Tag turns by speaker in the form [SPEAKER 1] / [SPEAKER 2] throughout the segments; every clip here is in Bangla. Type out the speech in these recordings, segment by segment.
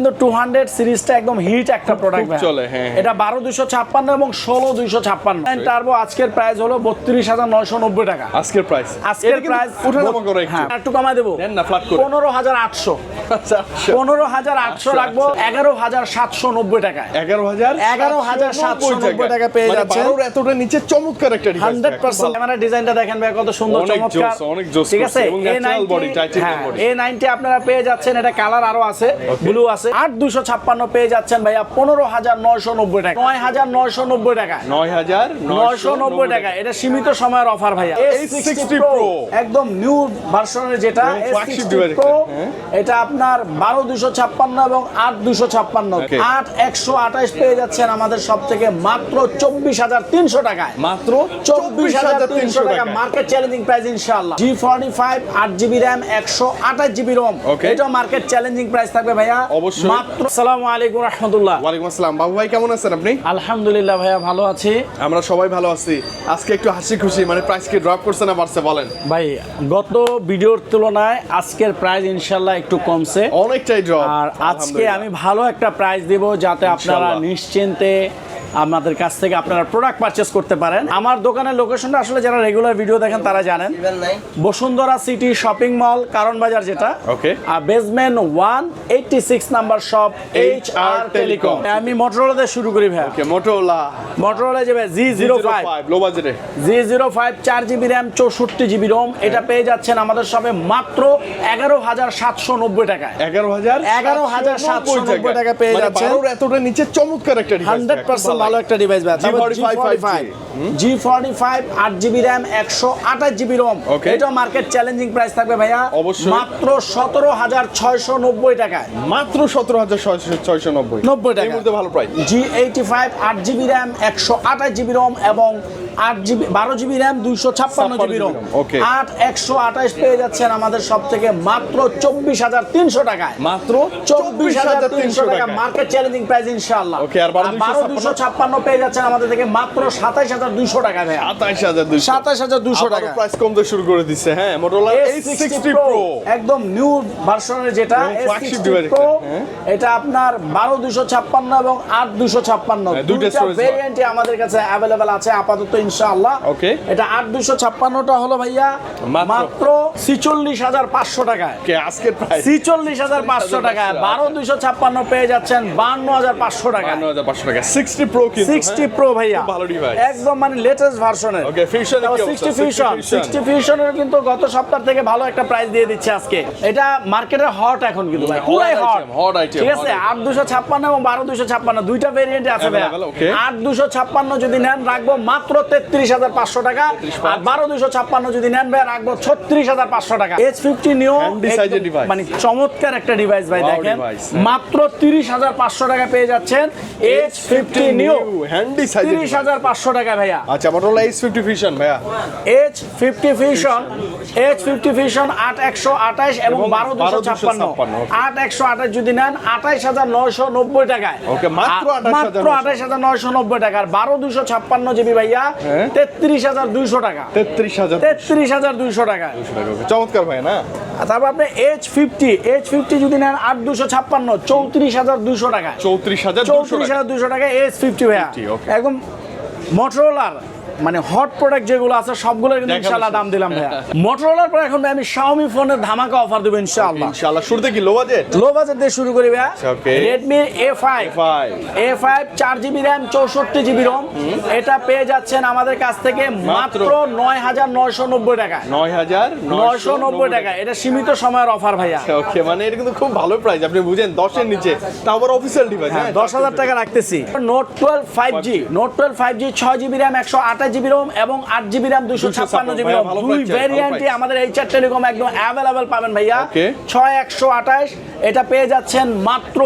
[SPEAKER 1] কিন্তু টু হান্ড্রেড সিরিজটা একদম হিট একটা প্রোডাক্ট
[SPEAKER 2] চলে, হ্যাঁ, হ্যাঁ।
[SPEAKER 1] এটা বারো দুইশো ছাপ্পান্ন এবং ষোলো দুইশো ছাপ্পান্ন। টার্বো আজকের প্রাইস হলো বত্রিশ হাজার নয়শো নব্বই টাকা।
[SPEAKER 2] আজকের প্রাইস
[SPEAKER 1] আজকের প্রাইস
[SPEAKER 2] উঠানামা করে একটু।
[SPEAKER 1] হ্যাঁ একটু কমাই দেবো।
[SPEAKER 2] দেন না, flat করে।
[SPEAKER 1] পনেরো হাজার আটশো।
[SPEAKER 2] আচ্ছা, আচ্ছা। আচ্ছা,
[SPEAKER 1] রাখব এগারো হাজার সাতশো নব্বই টাকায়।
[SPEAKER 2] এগারো হাজার
[SPEAKER 1] 11,790 টাকা পেয়ে
[SPEAKER 2] মানে
[SPEAKER 1] যাচ্ছেন।
[SPEAKER 2] এতটা নিচে চমৎকার একটা ভাই,
[SPEAKER 1] পার্সেন্ট। ক্যামেরা ডিজাইনটা দেখেন ভাই কত সুন্দর চমৎকার।
[SPEAKER 2] অনেক জোস
[SPEAKER 1] ঠিক আছে?
[SPEAKER 2] এবং
[SPEAKER 1] নাইনটি আপনারা পেয়ে যাচ্ছেন। এটা কালার আরও আছে ব্লু আছে। আট দুশো ছাপ্পান্ন পেয়ে যাচ্ছেন ভাইয়া পনেরো হাজার নয়শো নব্বই টাকা। নয় হাজার নয়শো নব্বই টাকা।
[SPEAKER 2] নয় হাজার
[SPEAKER 1] নয়শো নব্বই টাকা। এটা সীমিত সময়ের অফার ভাইয়া। একদম নিউ ভার্সনের যেটা
[SPEAKER 2] এবং flagship
[SPEAKER 1] A60
[SPEAKER 2] device
[SPEAKER 1] Pro,
[SPEAKER 2] একটা, হ্যাঁ।
[SPEAKER 1] এটা আপনার বারো দুশো ছাপ্পান্ন এবং আট দুশো ছাপ্পান্ন। আট একশো আঠাশ পেয়ে যাচ্ছেন আমাদের সব থেকে মাত্র চব্বিশ হাজার তিনশো টাকায়।
[SPEAKER 2] মাত্র
[SPEAKER 1] চব্বিশ হাজার তিনশো টাকা। মার্কেট চ্যালেঞ্জিং প্রাইস ইনশাআল্লাহ। জি ফর্টি ফাইভ আট জিবি র্যাম একশো আঠাশ জিবি রোম. এটা মার্কেট চ্যালেঞ্জিং প্রাইস থাকবে ভাইয়া।
[SPEAKER 2] অবশ্যই।
[SPEAKER 1] মাত্র আলাইকুম রহমতুল্লাহ।
[SPEAKER 2] ওয়ালাইকুম আসসালাম। বাবু ভাই কেমন আছেন আপনি?
[SPEAKER 1] আলহামদুলিল্লাহ ভাইয়া ভালো আছি।
[SPEAKER 2] আমরা সবাই ভালো আছি। আজকে একটু হাসি খুশি মানে প্রাইস কি ড্রপ করছে না বাড়ছে বলেন।
[SPEAKER 1] ভাই গত ভিডিওর তুলনায় আজকের প্রাইস একটু কমছে।
[SPEAKER 2] অনেকটাই ড্রপ
[SPEAKER 1] আর আজকে আমি ভালো একটা প্রাইস দিব যাতে আপনারা নিশ্চিন্তে আমাদের কাছ থেকে আপনারা প্রোডাক্ট পারচেস করতে পারেন। আমার দোকানের লোকেশনটা আসলে যারা রেগুলার ভিডিও দেখেন তারা জানেন। বসুন্ধরা সিটি শপিং মল কারণ বাজার যেটা।
[SPEAKER 2] Okay.
[SPEAKER 1] আর basement one eighty six number shop H R telecom আমি মোটরোলাতে শুরু করি ভাই
[SPEAKER 2] ওকে মোটোলা
[SPEAKER 1] মোটরোলা যাবে জি জিরো ফাইভ
[SPEAKER 2] লো বাজেটে
[SPEAKER 1] জি জিরো ফাইভ চার জিবি র্যাম চৌষট্টি জিবি রোম এটা পেয়ে যাচ্ছেন আমাদের সবে মাত্র এগারো হাজার সাতশো নব্বই টাকায়।
[SPEAKER 2] এগারো হাজার
[SPEAKER 1] 11,790 টাকা পেয়ে
[SPEAKER 2] মানে
[SPEAKER 1] যাচ্ছেন।
[SPEAKER 2] বারোর এতটা নিচে চমৎকার একটা
[SPEAKER 1] হান্ড্রেড পার্সেন্ট
[SPEAKER 2] ভালো
[SPEAKER 1] একটা ডিভাইস ভাই।
[SPEAKER 2] G45
[SPEAKER 1] জি ফর্টি ফাইভ আট জিবি র্যাম একশো আঠাশ জিবি রোম এটা মার্কেট চ্যালেঞ্জিং প্রাইস থাকবে ভাইয়া।
[SPEAKER 2] অবশ্যই।
[SPEAKER 1] মাত্র সতেরো হাজার ছয়শো নব্বই টাকায়
[SPEAKER 2] মাত্র সতেরো হাজার ছয়শো নব্বই।
[SPEAKER 1] 90 টাকা।
[SPEAKER 2] এই মুহূর্তে ভালো প্রাইস
[SPEAKER 1] জি এইটি ফাইভ আট জিবি র্যাম একশো আঠাশ জিবি রোম এবং আট জিবি বারো জিবি র্যাম দুইশো ছাপ্পান্ন জিবি রোম. আট একশো আঠাশ পেয়ে যাচ্ছেন আমাদের সব থেকে মাত্র চব্বিশ হাজার তিনশো টাকায়।
[SPEAKER 2] মাত্র
[SPEAKER 1] চব্বিশ হাজার তিনশো টাকা মার্কেট চ্যালেঞ্জিং প্রাইস ইনশাআল্লাহ।
[SPEAKER 2] Okay, আর 12,256
[SPEAKER 1] বারো দুশো ছাপ্পান্ন পেয়ে যাচ্ছেন আমাদের থেকে মাত্র সাতাইশ হাজার দুইশো টাকা ভাইয়া।
[SPEAKER 2] সাতাইশ হাজার
[SPEAKER 1] সাতাইশ হাজার দুশো টাকা।
[SPEAKER 2] প্রাইস কমতে শুরু করে দিচ্ছে হ্যাঁ এইচ সিক্সটি প্রো
[SPEAKER 1] একদম নিউ ভার্সনের যেটা
[SPEAKER 2] এবং flagship
[SPEAKER 1] A60
[SPEAKER 2] device
[SPEAKER 1] Pro,
[SPEAKER 2] একটা, হ্যাঁ।
[SPEAKER 1] এটা আপনার বারো দুশো ছাপ্পান্ন এবং আট দুশো ছাপ্পান্ন।
[SPEAKER 2] হ্যাঁ, দুইটা।
[SPEAKER 1] ভেরিয়েন্টই আমাদের কাছে অ্যাভেলেবেল আছে আপাতত ইনশাআল্লাহ।
[SPEAKER 2] Okay.
[SPEAKER 1] এটা আট দুশো ছাপ্পান্নটা হলো ভাইয়া
[SPEAKER 2] মাত্র?
[SPEAKER 1] ছিচল্লিশ হাজার পাঁচশো টাকায়
[SPEAKER 2] কে আজকের প্রাইস
[SPEAKER 1] ছিচল্লিশ হাজার পাঁচশো টাকায় বারো দুশো ছাপ্পান্ন পেয়ে যাচ্ছেন বান্ন হাজার পাঁচশো টাকা।
[SPEAKER 2] বান্ন হাজার পাঁচশো টাকা। সিক্সটি প্রো কিন্তু
[SPEAKER 1] সিক্সটি প্রো ভাইয়া।
[SPEAKER 2] ভালো device।
[SPEAKER 1] একদম মানে লেটেস্ট ভার্সনের
[SPEAKER 2] okay fusion
[SPEAKER 1] sixty fusion sixty ফিউশনের কিন্তু গত সপ্তাহ থেকে ভালো একটা প্রাইস দিয়ে দিচ্ছে আজকে। এটা মার্কেটে হট এখন কিন্তু ভাই পুরাই হট
[SPEAKER 2] hot item,
[SPEAKER 1] ঠিক আছে
[SPEAKER 2] item।
[SPEAKER 1] আট দুশো ছাপ্পান্ন এবং বারো দুশো ছাপ্পান্ন দুইটা ভেরিয়েন্টে আছে ভাই
[SPEAKER 2] Available, okay.
[SPEAKER 1] আট দুশো ছাপ্পান্ন যদি নেন রাখব মাত্র তেত্রিশ হাজার পাঁচশো টাকা। আর বারো দুশো ছাপ্পান্ন যদি নেন ভাই রাখব ছত্রিশ হাজার পাঁচশো টাকা। নিও। মানে চমৎকার একটা ডিভাইস ভাই দেখেন।
[SPEAKER 2] হ্যাঁ।
[SPEAKER 1] মাত্র তিরিশ হাজার পাঁচশো টাকা পেয়ে যাচ্ছেন H fifty neo
[SPEAKER 2] handy size
[SPEAKER 1] তিরিশ হাজার পাঁচশো টাকা ভাইয়া।
[SPEAKER 2] আচ্ছা মোটোলা এইচ ফিফটি ফিউশন ভাইয়া।
[SPEAKER 1] H fifty fusion H fifty fusion আট একশো আঠাশ এবং
[SPEAKER 2] এবং
[SPEAKER 1] বারো দুশো
[SPEAKER 2] 12,256
[SPEAKER 1] ছাপ্পান্ন।
[SPEAKER 2] okay.
[SPEAKER 1] আট একশো আঠাশ যদি নেন আঠাইশ হাজার নয়শো নব্বই টাকায়।
[SPEAKER 2] Okay, মাত্র 28,990
[SPEAKER 1] মাত্র বারো দুশো ছাপ্পান্ন জিবি ভাইয়া
[SPEAKER 2] হ্যাঁ।
[SPEAKER 1] তেত্রিশ হাজার দুইশো টাকা।
[SPEAKER 2] তেত্রিশ হাজার
[SPEAKER 1] তেত্রিশ হাজার দুইশো টাকা।
[SPEAKER 2] চমৎকার ভাই না?
[SPEAKER 1] তারপর আপনি এইচ ফিফটি এইচ ফিফটি যদি নেন আট দুশো ছাপ্পান্ন চৌত্রিশ হাজার দুইশো টাকা
[SPEAKER 2] চৌত্রিশ হাজার
[SPEAKER 1] চৌত্রিশ হাজার দুশো টাকা এইচ ফিফটি ভাইয়া
[SPEAKER 2] 50, okay.
[SPEAKER 1] একদম মোটরোলার মানে হট প্রোডাক্ট যেগুলো আছে সবগুলো কিন্তু ইনশাআল্লাহ দাম দিলাম ভাইয়া। মোটরোলার পর এখন আমি শাওমি ফোনের ধামাকা অফার দেবো ইনশাআল্লাহ।
[SPEAKER 2] ইনশাআল্লাহ। শুরুতে কি লো বাজেট
[SPEAKER 1] লো বাজেট দিয়ে শুরু করি ভাইয়া। এ ফাইভ চার জিবি র্যাম চৌষট্টি জিবি রোম এটা পেয়ে যাচ্ছেন আমাদের কাছ থেকে মাত্র নয় হাজার নয়শো নব্বই টাকা।
[SPEAKER 2] নয় হাজার
[SPEAKER 1] নয়শো নব্বই টাকা। এটা সীমিত সময়ের অফার ভাইয়া।
[SPEAKER 2] ওকে মানে এটা কিন্তু খুব ভালো প্রাইস আপনি বুঝেন দশের নিচে। তা আবার অফিসিয়াল ডিভাইস হ্যাঁ
[SPEAKER 1] দশ হাজার টাকা রাখতেছি। Note twelve five G note twelve five G ছয় জিবি রোম এবং আট জিবি র্যাম দুশো ছাপ্পান্ন জিবি রোম। দুই ভ্যারিয়েন্টই আমাদের এইচ আর টেলিকম একদম অ্যাভেলেবেল পাবেন ভাইয়া। ছয় একশো আঠাশ এটা পেয়ে যাচ্ছেন মাত্র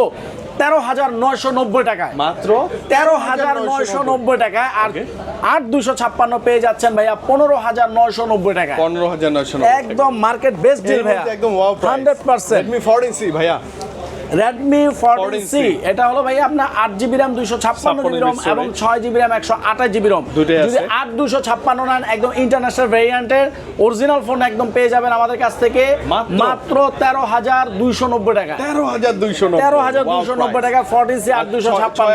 [SPEAKER 1] তেরো হাজার নয়শো নব্বই টাকায়।
[SPEAKER 2] মাত্র
[SPEAKER 1] তেরো হাজার নয়শো নব্বই টাকা আর আট দুশো ছাপ্পান্ন পেয়ে যাচ্ছেন ভাইয়া পনেরো হাজার নয়শো নব্বই টাকা
[SPEAKER 2] পনেরো হাজার নয়শো
[SPEAKER 1] একদম মার্কেট বেস্ট ডিল ভাইয়া।
[SPEAKER 2] একদম
[SPEAKER 1] হান্ড্রেড পার্সেন্ট
[SPEAKER 2] ভাইয়া।
[SPEAKER 1] রেডমি ফোরটিন সি এটা হলো ভাই আপনার আট জিবি র্যাম দুইশো ছাপ্পান্ন জিবি রম এবং ছয় জিবি র্যাম একশো আঠাশ জিবি রম যদি। আট দুশো ছাপ্পান্ন নেন একদম ইন্টারন্যাশনাল ভেরিয়েন্টের অরিজিনাল ফোন একদম পেয়ে যাবেন আমাদের কাছ থেকে।
[SPEAKER 2] মাত্র?
[SPEAKER 1] তেরো হাজার দুইশো নব্বই টাকা।
[SPEAKER 2] তেরো হাজার দুইশো
[SPEAKER 1] তেরো হাজার দুইশো নব্বই টাকা ফোরটিন সি আট দুশো ছাপ্পান্ন।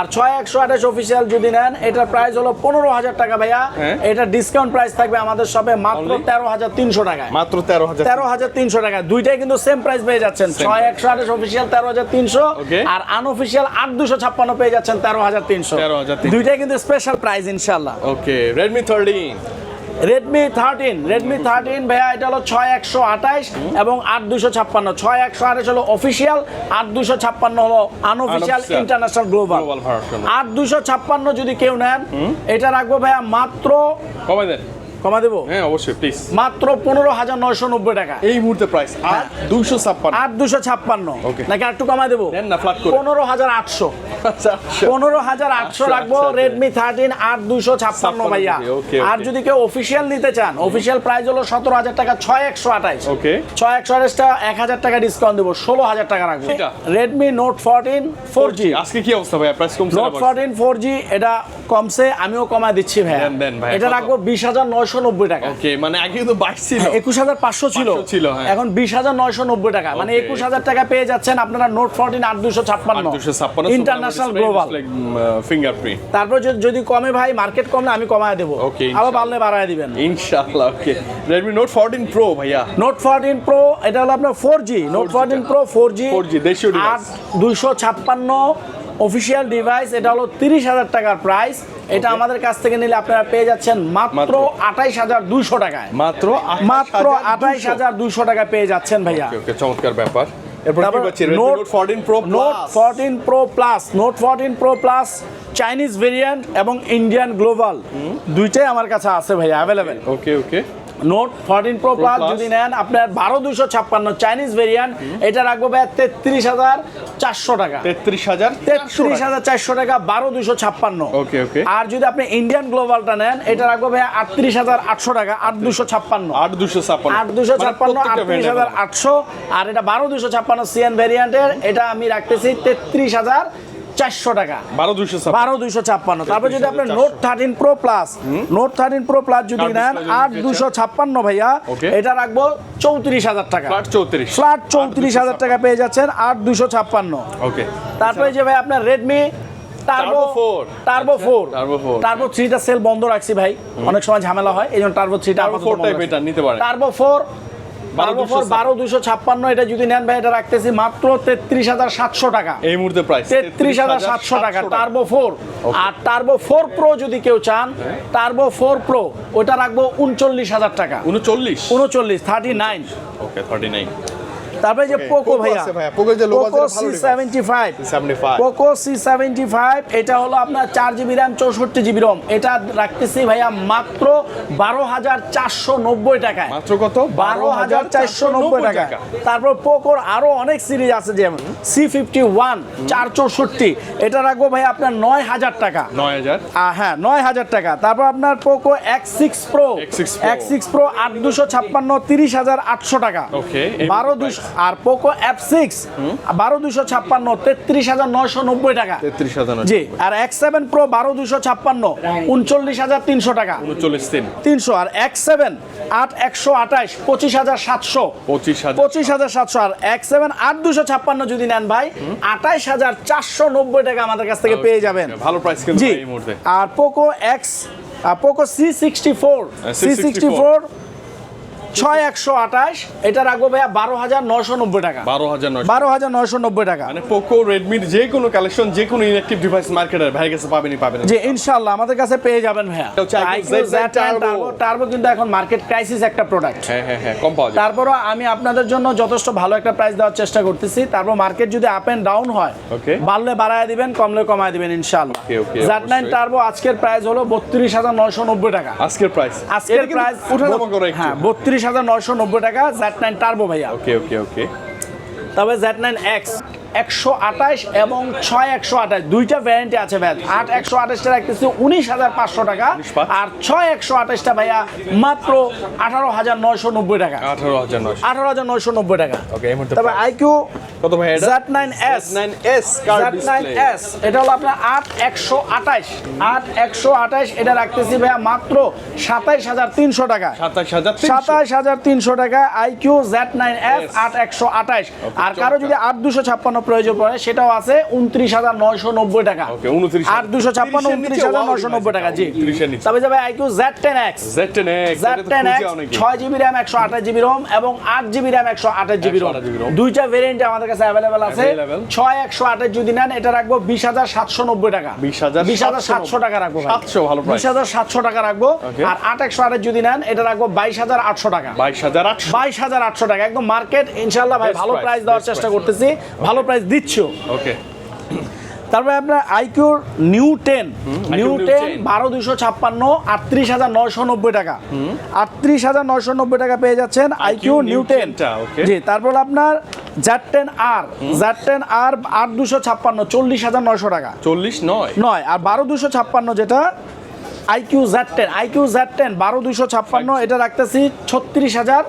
[SPEAKER 1] আর ছয় একশো আঠাশ অফিসিয়াল যদি নেন এটার প্রাইস হলো পনেরো হাজার টাকা ভাইয়া।
[SPEAKER 2] হ্যাঁ।
[SPEAKER 1] এটা ডিসকাউন্ট প্রাইস থাকবে আমাদের শপে মাত্র? তেরো হাজার তিনশো টাকায়।
[SPEAKER 2] মাত্র তেরো হাজার
[SPEAKER 1] তেরো হাজার তিনশো টাকা দুইটাই কিন্তু সেম প্রাইস পেয়ে যাচ্ছেন। ছয় একশো আঠাশ অফিসিয়াল তেরো হাজার তিনশো আর আনঅফিসিয়াল আট দুশো ছাপ্পান্ন পেয়ে যাচ্ছেন তেরো হাজার তিনশো। দুইটাই কিন্তু স্পেশাল প্রাইস ইনশাল্লাহ
[SPEAKER 2] okay Redmi thirteen
[SPEAKER 1] Redmi thirteen Redmi thirteen ভাইয়া এটা হলো ছয় একশো আঠাইশ এবং আট দুশো ছাপ্পান্ন। ছয় একশো আঠাশ হলো অফিসিয়াল আট দুশো ছাপ্পান্ন হলো আনঅফিসিয়াল। ইন্টারন্যাশনাল গ্লোবাল আট দুশো ছাপ্পান্ন যদি কেউ নেন এটা রাখব ভাইয়া মাত্র
[SPEAKER 2] দেন।
[SPEAKER 1] কমা দেবো?
[SPEAKER 2] হ্যাঁ অবশ্যই প্লিজ
[SPEAKER 1] মাত্র পনেরো হাজার নয়শো নব্বই টাকা।
[SPEAKER 2] এই মুহূর্তে প্রাইস আর দুইশো ছাপ্পান্ন।
[SPEAKER 1] আট দুশো ছাপ্পান্ন. নাকি একটু কমাই দেবো?
[SPEAKER 2] না ফ্ল্যাট
[SPEAKER 1] পনেরো হাজার আটশো।
[SPEAKER 2] আচ্ছা আচ্ছা।
[SPEAKER 1] পনেরো হাজার আটশো
[SPEAKER 2] আচ্ছা,
[SPEAKER 1] রাখব
[SPEAKER 2] আচ্ছা, আচ্ছা।
[SPEAKER 1] রেডমি থার্টিন আট দুশো ছাপ্পান্ন ভাইয়া। আর যদি কেউ অফিসিয়াল নিতে চান অফিসিয়াল প্রাইস হলো সতেরো হাজার টাকা ছয় একশো আঠাইশ. ছয় একশো আঠাইশটা এক হাজার টাকা ডিসকাউন্ট দেবো ষোলো হাজার টাকা রাখব। Redmi note fourteen four G
[SPEAKER 2] আজকে কি অবস্থা ভাইয়া? প্রাইস কমছে
[SPEAKER 1] নোট ফোরটিন ফোর জি এটা কমছে আমিও কমায় দিচ্ছি ভাইয়া। এটা রাখব বিশ হাজার নয়শো নব্বই টাকা।
[SPEAKER 2] ওকে মানে আগে কিন্তু বাইশ ছিল।
[SPEAKER 1] একুশ হাজার পাঁচশো ছিল।
[SPEAKER 2] ছিল, হ্যাঁ।
[SPEAKER 1] এখন বিশ হাজার নয়শো নব্বই টাকা। মানে একুশ হাজার টাকা পেয়ে যাচ্ছেন আপনারা নোট ফোরটিন আট দুশো ছাপ্পান্ন। ইন্টারন্যাশনাল গ্লোবাল
[SPEAKER 2] ফিঙ্গারপ্রিন্ট
[SPEAKER 1] তারপর যদি- কমে ভাই মার্কেট কমলে আমি কমায় দেবো। আবার বাড়লে বাড়ায় দিবেন।
[SPEAKER 2] ইনশাআল্লাহ okay Redmi note fourteen pro ভাইয়া।
[SPEAKER 1] নোট ফোরটিন প্রো এটা হলো আপনার four G note fourteen pro four G
[SPEAKER 2] 4G দেশীয় device।
[SPEAKER 1] আট দুইশো ছাপ্পান্ন অফিসিয়াল ডিভাইস এটা হলো তিরিশ হাজার টাকার প্রাইস এটা আমাদের কাছ থেকে নিলে আপনারা পেয়ে যাচ্ছেন মাত্র? আঠাইশ হাজার দুইশো টাকায়।
[SPEAKER 2] মাত্র
[SPEAKER 1] মাত্র আঠাইশ হাজার দুইশো। টাকা পেয়ে যাচ্ছেন ভাইয়া।
[SPEAKER 2] চমৎকার ব্যাপার। Note fourteen pro
[SPEAKER 1] note fourteen pro plus note fourteen pro plus Chinese variant এবং ইন্ডিয়ান গ্লোবাল দুইটাই আমার কাছে আছে ভাইয়া available
[SPEAKER 2] okay okay
[SPEAKER 1] note fourteen pro plus যদি নেন আপনার বারো দুশো ছাপ্পান্ন চাইনিজ ভেরিয়েন্ট এটা রাখব ভাই তেত্রিশ হাজার চারশো টাকা।
[SPEAKER 2] তেত্রিশ হাজার
[SPEAKER 1] তেত্রিশ হাজার চারশো টাকা বারো দুশো ছাপ্পান্ন।
[SPEAKER 2] ওকে ওকে
[SPEAKER 1] আর যদি আপনি ইন্ডিয়ান গ্লোবালটা নেন এটা রাখব ভাই আটত্রিশ হাজার আটশো টাকা আট দুশো ছাপ্পান্ন।
[SPEAKER 2] আট দুশো ছাপ্পান্ন।
[SPEAKER 1] আট দুশো
[SPEAKER 2] মানে
[SPEAKER 1] ছাপ্পান্ন আটত্রিশ হাজার আটশো। আর এটা বারো দুশো ছাপ্পান্ন সিএন ভ্যারিয়েন্টের এটা আমি রাখতেছি তেত্রিশ হাজার চারশো টাকা।
[SPEAKER 2] বারো ছাপ্পান্ন।
[SPEAKER 1] বারো দুইশো ছাপ্পান্ন। তারপর যদি আপনার note thirteen pro plus note thirteen pro plus যদি নেন আট দুশো ছাপ্পান্ন ভাইয়া এটা রাখব চৌত্রিশ হাজার টাকা।
[SPEAKER 2] চৌত্রিশ।
[SPEAKER 1] ফ্ল্যাট চৌত্রিশ হাজার টাকা পেয়ে যাচ্ছেন আট দুশো ছাপ্পান্ন।
[SPEAKER 2] ওকে
[SPEAKER 1] তারপরে যে ভাই আপনার Redmi turbo
[SPEAKER 2] Turbo 4
[SPEAKER 1] turbo four turbo থ্রিটা সেল বন্ধ রাখছি ভাই। অনেক সময় ঝামেলা হয় এই জন্য টার্বো থ্রিটা
[SPEAKER 2] Turbo 4 টাই better, নিতে পারেন।
[SPEAKER 1] টার্বো ফোর টার্বো
[SPEAKER 2] 12,200
[SPEAKER 1] ফোর বারো দুশো ছাপ্পান্ন এটা যদি নেন ভাই এটা রাখতেছি মাত্র তেত্রিশ হাজার সাতশো টাকা।
[SPEAKER 2] এই মুহূর্তে প্রাইস
[SPEAKER 1] তেত্রিশ হাজার সাতশো টাকা। টার্বো ফোর আর টার্বো ফোর প্রো যদি কেউ চান টার্বো ফোর প্রো ওটা রাখব উনচল্লিশ হাজার টাকা।
[SPEAKER 2] উনচল্লিশ?
[SPEAKER 1] উনচল্লিশ thirty nine
[SPEAKER 2] okay thirty nine
[SPEAKER 1] তারপরে যে পোকো ভাইয়া Poco C seventy five Poco C seventy five এটা হলো আপনার চার জিবি র্যাম চৌষট্টি জিবি রম এটা রাখতেছি ভাইয়া মাত্র বারো হাজার চারশো নব্বই টাকায়।
[SPEAKER 2] মাত্র কত?
[SPEAKER 1] বারো হাজার চারশো নব্বই টাকা। তারপর পোকোর আরও অনেক সিরিজ আছে যেমন সি ফিফটি ওয়ান চার চৌষট্টি। এটা রাখব ভাই আপনার নয় হাজার টাকা।
[SPEAKER 2] নয় হাজার।
[SPEAKER 1] হ্যাঁ নয় হাজার টাকা। তারপর আপনার Poco X six pro
[SPEAKER 2] X6
[SPEAKER 1] X six pro আট দুশো ছাপ্পান্ন তিরিশ হাজার আটশো টাকা। বারো দুশো আর পোকো এফ সিক্স বারো দুশো ছাপ্পান্ন তেত্রিশ হাজার নয়শো নব্বই টাকা।
[SPEAKER 2] তেত্রিশ হাজার
[SPEAKER 1] জি আর এক্স সেভেন প্রো বারো দুশো ছাপ্পান্ন উনচল্লিশ হাজার তিনশো টাকা।
[SPEAKER 2] উনচল্লিশ তিন।
[SPEAKER 1] তিনশো আর এক্স সেভেন আট একশো আঠাশ পঁচিশ হাজার সাতশো।
[SPEAKER 2] পঁচিশ হাজার।
[SPEAKER 1] পঁচিশ হাজার সাতশো আর এক্স সেভেন আট দুশো ছাপ্পান্ন যদি নেন ভাই আঠাইশ হাজার চারশো নব্বই টাকা আমাদের কাছ থেকে পেয়ে যাবেন।
[SPEAKER 2] ভালো প্রাইস
[SPEAKER 1] জি আর Poco X Poco C sixty four C sixty four ছয় একশো আঠাশ এটা রাখব ভাইয়া বারো হাজার নব্বই টাকা।
[SPEAKER 2] বারো হাজার
[SPEAKER 1] বারো হাজার নয়শো নব্বই টাকা।
[SPEAKER 2] মানে পোকো রেডমির যে কোনো কালেকশন যে কোনো ইলেকট্রিক ডিভাইস মার্কেটের ভাই কাছে পাবেনই পাবেন।
[SPEAKER 1] যে ইনশাল্লাহ আমাদের কাছে পেয়ে যাবেন ভাইয়া।
[SPEAKER 2] এটা হচ্ছে iQOO Z Turbo।
[SPEAKER 1] টার্বো কিন্তু এখন মার্কেট ক্রাইসিস একটা প্রোডাক্ট
[SPEAKER 2] হ্যাঁ হ্যাঁ হ্যাঁ কম পাওয়া যায়।
[SPEAKER 1] তারপরও আমি আপনাদের জন্য যথেষ্ট ভালো একটা প্রাইস দেওয়ার চেষ্টা করতেছি। তারপর মার্কেট যদি আপ এন্ড ডাউন হয় বাড়লে বাড়ায় দিবেন কমলে কমায় দিবেন ইনশাল্লাহ
[SPEAKER 2] okay,
[SPEAKER 1] নাইন। টার্বো আজকের প্রাইস হলো বত্রিশ হাজার নয়শো নব্বই টাকা।
[SPEAKER 2] আজকের প্রাইস
[SPEAKER 1] আজকের প্রাইস হ্যাঁ বত্রিশ হাজার নয়শো নব্বই টাকা জ্যাট নাইন টার্বো ভাইয়া।
[SPEAKER 2] ওকে ওকে ওকে
[SPEAKER 1] তবে জ্যাট নাইন এক্স একশো আঠাশ এবং ছয় একশো আঠাশ। দুইটা ভ্যারিয়েন্টে আছে ভাই। আট একশো আঠাশটা রাখতেছি উনিশ হাজার পাঁচশো টাকা। আর ছয় একশো আঠাশটা ভাইয়া মাত্র আঠারো হাজার নয়শো নব্বই টাকা।
[SPEAKER 2] আঠারো হাজার নয়শো।
[SPEAKER 1] আঠারো হাজার নয়শো নব্বই টাকা। তবে আইকিউ
[SPEAKER 2] কত ভাই
[SPEAKER 1] Z nine S
[SPEAKER 2] nine S কার
[SPEAKER 1] নাইন এস এটা হলো আপনার আট একশো আঠাশ। আট একশো আঠাশ এটা রাখতেছি ভাইয়া মাত্র সাতাইশ হাজার তিনশো টাকা।
[SPEAKER 2] সাতাশ হাজার
[SPEAKER 1] সাতাশ হাজার তিনশো টাকা আইকিউ জেড নাইন এস আট একশো আঠাশ। আর কারও যদি আট দুশো ছাপ্পান্ন প্রয়োজন পড়ে সেটাও আছে উনত্রিশ হাজার নয়শো নব্বই টাকা। আট দুশো ছাপ্পান্ন উনত্রিশ হাজার নয়শো নব্বই টাকা জি। তবে যাবে iQOO Z ten X
[SPEAKER 2] Z ten X
[SPEAKER 1] Z ten X ছয় জিবি র্যাম একশো আঠাশ জিবি রোম এবং আট জিবি র্যাম একশো আঠাশ জিবি রোম
[SPEAKER 2] 128 GB ROM।
[SPEAKER 1] দুইটা ভেরিয়েন্ট আমাদের কাছে অ্যাভেলেবেল আছে। ছয় একশো আঠাশ যদি নেন এটা রাখব বিশ হাজার সাতশো নব্বই টাকা।
[SPEAKER 2] 20,790
[SPEAKER 1] বিশ হাজার সাতশো টাকা রাখব।
[SPEAKER 2] 700 ভালো
[SPEAKER 1] বিশ হাজার সাতশো টাকা রাখব। আর আট একশো আঠাশ যদি নেন এটা রাখব বাইশ হাজার আটশো টাকা।
[SPEAKER 2] বাইশ হাজার আটশো।
[SPEAKER 1] বাইশ হাজার আটশো টাকা। একদম মার্কেট ইনশাল্লাহ ভাই ভালো প্রাইস দেওয়ার চেষ্টা করতেছি। ভালো প্রাইস দিচ্ছ।
[SPEAKER 2] ওকে
[SPEAKER 1] তারপরে আপনার আইকিউর নিউ টেন নিউ টেন বারো দুশো ছাপ্পান্ন আটত্রিশ হাজার নয়শো নব্বই টাকা। আটত্রিশ হাজার নয়শো নব্বই টাকা পেয়ে যাচ্ছেন আইকিউ নিউ টেন
[SPEAKER 2] 10 টা, okay।
[SPEAKER 1] জি তারপর আপনার জ্যাট টেন আর জ্যাট টেন আর আট দুশো ছাপ্পান্ন চল্লিশ হাজার নয়শো টাকা।
[SPEAKER 2] চল্লিশ নয়।
[SPEAKER 1] নয় আর বারো দুশো ছাপ্পান্ন যেটা iQOO Z ten iQOO Z ten বারো দুশো ছাপ্পান্ন এটা রাখতেছি ছত্রিশ হাজার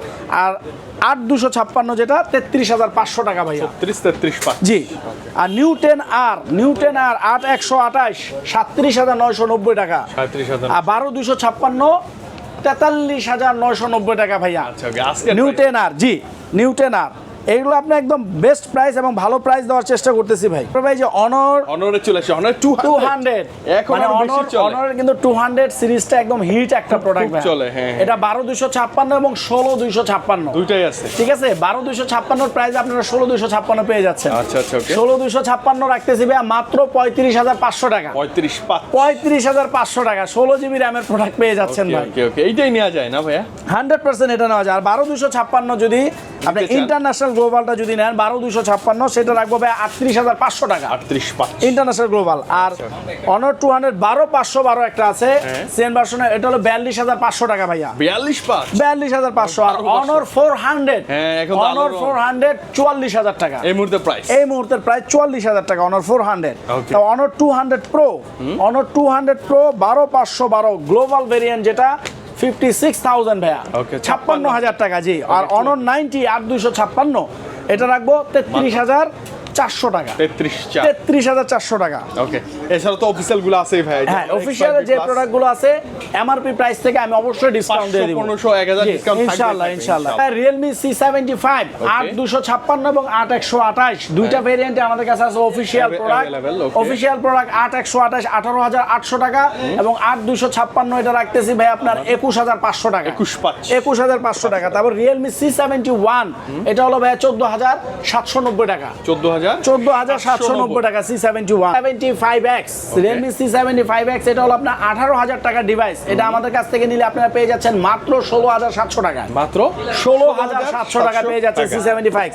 [SPEAKER 1] আর আট দুশো ছাপ্পান্ন যেটা তেত্রিশ হাজার পাঁচশো টাকা ভাইয়া।
[SPEAKER 2] ত্রিশ তেত্রিশ
[SPEAKER 1] জি আর Neo ten R Neo ten R আট একশো আঠাশ সাতত্রিশ হাজার নয়শো নব্বই টাকা।
[SPEAKER 2] সাঁত্রিশ হাজার।
[SPEAKER 1] আর বারো দুশো ছাপ্পান্ন তেতাল্লিশ হাজার নয়শো নব্বই টাকা ভাইয়া।
[SPEAKER 2] আচ্ছা
[SPEAKER 1] নিউ টেন আর জি নিউ টেন আর। এইগুলো আপনি একদম বেস্ট প্রাইস এবং ভালো প্রাইস দেওয়ার চেষ্টা করতেছি ভাই। ভাই যে অনর
[SPEAKER 2] অনরে চলে আসে। অনর টু
[SPEAKER 1] টু হান্ড্রেড
[SPEAKER 2] এখন
[SPEAKER 1] মানে
[SPEAKER 2] আরও
[SPEAKER 1] অনর কিন্তু টু হান্ড্রেড সিরিজটা একদম হিট একটা প্রোডাক্ট
[SPEAKER 2] খুব চলে, হ্যাঁ, হ্যাঁ।
[SPEAKER 1] এটা বারো দুশো ছাপ্পান্ন এবং ষোলো দুইশো ছাপ্পান্ন।
[SPEAKER 2] দুইটাই আছে।
[SPEAKER 1] ঠিক আছে? বারো দুইশো ছাপ্পান্নর প্রাইস আপনারা ষোলো দুইশো ছাপ্পান্ন পেয়ে যাচ্ছেন।
[SPEAKER 2] আচ্ছা আচ্ছা ওকে
[SPEAKER 1] ষোলো দুইশো ছাপ্পান্ন রাখতেছি ভাই মাত্র পঁয়ত্রিশ হাজার পাঁচশো টাকা।
[SPEAKER 2] পঁয়ত্রিশ পাঁচ।
[SPEAKER 1] পঁয়ত্রিশ হাজার পাঁচশো টাকা। ষোলো জিবি র্যামের প্রোডাক্ট পেয়ে যাচ্ছেন ভাই।
[SPEAKER 2] ওকে ওকে এইটাই নেওয়া যায় না ভাইয়া?
[SPEAKER 1] হান্ড্রেড পার্সেন্ট এটা নেওয়া যায়। আর বারো দুশো ছাপ্পান্ন যদি আপনি ইন্টারন্যাশনাল গ্লোবালটা যদি নেন বারো দুশো ছাপ্পান্ন সেটা রাখব ভাই আটত্রিশ হাজার পাঁচশো টাকা।
[SPEAKER 2] আটত্রিশ
[SPEAKER 1] ইন্টারন্যাশনাল গ্লোবাল। আর অনর টু হান্ড্রেড বারো পাঁচশো বারো একটা আছে
[SPEAKER 2] হ্যাঁ।
[SPEAKER 1] সেন ভার্সনে এটা হলো বিয়াল্লিশ হাজার পাঁচশো টাকা ভাইয়া।
[SPEAKER 2] বিয়াল্লিশ পাঁচ?
[SPEAKER 1] বিয়াল্লিশ হাজার পাঁচশো। আর। Honor four hundred Honor four hundred চুয়াল্লিশ হাজার টাকা।
[SPEAKER 2] এই মুহূর্তে প্রাইস
[SPEAKER 1] এই মুহূর্তের প্রায় চুয়াল্লিশ হাজার টাকা অনর ফোর হান্ড্রেড তো Honor two hundred pro Honor two hundred pro বারো পাঁচশো বারো গ্লোবাল ভেরিয়েন্ট যেটা ফিফটি সিক্স থাউজেন্ড ভাইয়া।
[SPEAKER 2] ওকে
[SPEAKER 1] ছাপ্পান্ন হাজার টাকা জি। আর অনর নাইনটি আট দুইশো ছাপ্পান্ন। এটা রাখব তেত্রিশ হাজার চারশো টাকা।
[SPEAKER 2] তেত্রিশ
[SPEAKER 1] হাজার চারশো টাকা।
[SPEAKER 2] ওকে এছাড়া তো অফিসিয়ালগুলো আছেই ভাই
[SPEAKER 1] হ্যাঁ অফিসিয়াল যে প্রোডাক্টগুলো আছে এমআরপি প্রাইস থেকে আমি অবশ্যই ডিসকাউন্ট দিয়ে দিব।
[SPEAKER 2] 500, 1000 discount থাকবে,
[SPEAKER 1] ইনশাআল্লাহ
[SPEAKER 2] থাকবে,
[SPEAKER 1] ইনশাআল্লাহ।
[SPEAKER 2] ইনশাআল্লাহ।
[SPEAKER 1] রিয়েলমি সি সেভেন্টি ফাইভ আট দুশো ছাপ্পান্ন এবং আট একশো আঠাশ। দুইটা ভেরিয়েন্টে আমাদের কাছে আছে অফিসিয়াল প্রোডাক্ট অফিসিয়াল প্রোডাক্ট আট একশো আঠাশ আঠারো হাজার আটশো টাকা এবং আট দুশো ছাপ্পান্ন এটা রাখতেছি ভাই আপনার একুশ হাজার পাঁচশো টাকা।
[SPEAKER 2] একুশ
[SPEAKER 1] একুশ হাজার পাঁচশো টাকা। তারপর রিয়েলমি সি সেভেন্টি ওয়ান এটা হলো ভাই চোদ্দ হাজার সাতশো নব্বই টাকা।
[SPEAKER 2] চোদ্দ হাজার
[SPEAKER 1] চোদ্দ হাজার সাতশো নব্বই টাকা C seventy one seventy five X Realme C seventy five X এটা হলো আপনার আঠারো হাজার টাকার ডিভাইস এটা আমাদের কাছ থেকে নিলে আপনারা পেয়ে যাচ্ছেন মাত্র ষোলো হাজার সাতশো টাকা।
[SPEAKER 2] মাত্র
[SPEAKER 1] ষোলো হাজার সাতশো টাকা পেয়ে যাচ্ছেন C seventy five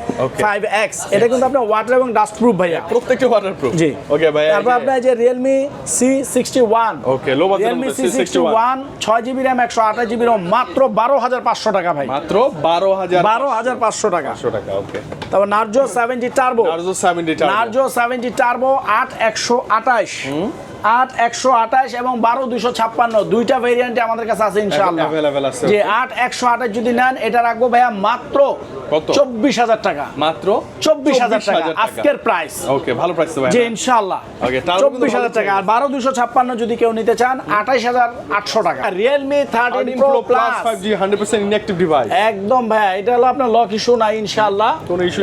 [SPEAKER 1] five X এটা কিন্তু আপনার ওয়াটার এবং ডাস্ট প্রুফ ভাইয়া
[SPEAKER 2] প্রত্যেকটা ওয়াটার প্রুফ
[SPEAKER 1] জি
[SPEAKER 2] ওকে ভাই
[SPEAKER 1] তারপর আপনার যে Realme C sixty one
[SPEAKER 2] Okay, low budget
[SPEAKER 1] Realme C sixty one ছয় জিবি র্যাম একশো আঠাশ জিবি র্যাম মাত্র বারো হাজার পাঁচশো টাকা ভাই।
[SPEAKER 2] মাত্র বারো হাজার
[SPEAKER 1] বারো হাজার পাঁচশো টাকা।
[SPEAKER 2] পাঁচশো টাকা ওকে
[SPEAKER 1] তারপর Narzo seventy turbo
[SPEAKER 2] Narzo seventy
[SPEAKER 1] Narzo seventy turbo আট একশো আঠাশ। আট একশো আঠাশ এবং বারো দুশো ছাপ্পান্ন। দুইটা ভেরিয়েন্টে আমাদের কাছে আছে ইনশাআল্লাহ। যে আট একশো আঠাশ যদি নেন এটা রাখব ভাইয়া মাত্র চব্বিশ হাজার টাকা।
[SPEAKER 2] মাত্র
[SPEAKER 1] চব্বিশ হাজার টাকা আজকের প্রাইস
[SPEAKER 2] ওকে ভালো প্রাইস
[SPEAKER 1] যে ইনশাআল্লাহ। চব্বিশ হাজার টাকা। আর বারো দুশো ছাপ্পান্ন যদি কেউ নিতে চান আঠাইশ হাজার আটশো টাকা। Realme thirteen pro plus
[SPEAKER 2] 5G 100% inactive device
[SPEAKER 1] একদম ভাইয়া এটা হলো আপনার লক ইস্যু নাই ইনশাআল্লাহ।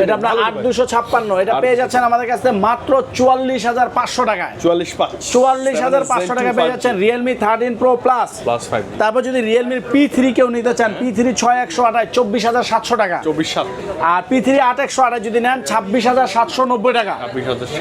[SPEAKER 1] এটা আপনার আট দুশো ছাপ্পান্ন। এটা পেয়ে যাচ্ছেন আমাদের কাছে মাত্র চুয়াল্লিশ হাজার পাঁচশো টাকায়।
[SPEAKER 2] 44 পাঁচ।
[SPEAKER 1] চুয়াল্লিশ হাজার পাঁচশো টাকা পেয়ে যাচ্ছেন Realme thirteen pro plus
[SPEAKER 2] plus 5
[SPEAKER 1] তারপর যদি রিয়েলমির পি থ্রি কেউ নিতে চান পি থ্রি ছয় একশো আঠাশ চব্বিশ হাজার সাতশো টাকা।
[SPEAKER 2] 24 সাত
[SPEAKER 1] আর পি থ্রি আট একশো আঠাশ যদি নেন ছাব্বিশ হাজার সাতশো নব্বই টাকা।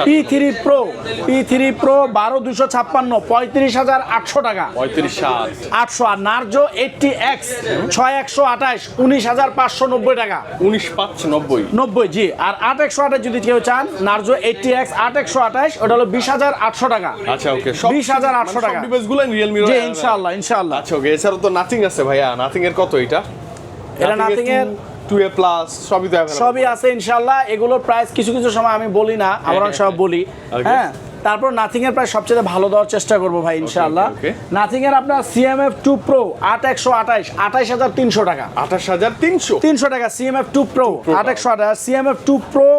[SPEAKER 1] P three pro P three pro বারো দুশো ছাপ্পান্ন পঁয়ত্রিশ হাজার আটশো টাকা।
[SPEAKER 2] 35 সাত
[SPEAKER 1] আটশো। আর নার্জো এইটটি এক্স ছয় একশো আঠাশ উনিশ হাজার পাঁচশো নব্বই টাকা।
[SPEAKER 2] 19 পাঁচ 90
[SPEAKER 1] নব্বই জি। আর আট একশো আঠাশ যদি কেউ চান নার্জো এইটটি এক্স আট একশো আঠাশ ওটা হলো বিশ হাজার আটশো টাকা।
[SPEAKER 2] আচ্ছা ওকে
[SPEAKER 1] 20,800 টাকা।
[SPEAKER 2] ডিভাইসগুলো রিয়েলমি
[SPEAKER 1] জি ইনশাআল্লাহ ইনশাআল্লাহ।
[SPEAKER 2] আচ্ছা ওকে এছাড়া তো নাথিং আছে ভাইয়া। নাথিং এর কত এটা?
[SPEAKER 1] এটা নাথিং এর
[SPEAKER 2] প্লাস সবই তো
[SPEAKER 1] সবই আছে ইনশাল্লাহ এগুলোর প্রাইস কিছু কিছু সময় আমি বলি না আমরা সময় বলি। হ্যাঁ তারপর নাথিং এর প্রাইস সবচেয়ে ভালো দেওয়ার চেষ্টা করব ভাই ইনশাল্লাহ নাথিং এর আপনার সিএমএফ টু প্রো আট একশো আঠাইশ আঠাইশ হাজার তিনশো টাকা।
[SPEAKER 2] আঠাশ হাজার তিনশো?
[SPEAKER 1] তিনশো টাকা সিএমএফ টু প্রো আট একশো আঠাশ সিএমএফ টু প্রো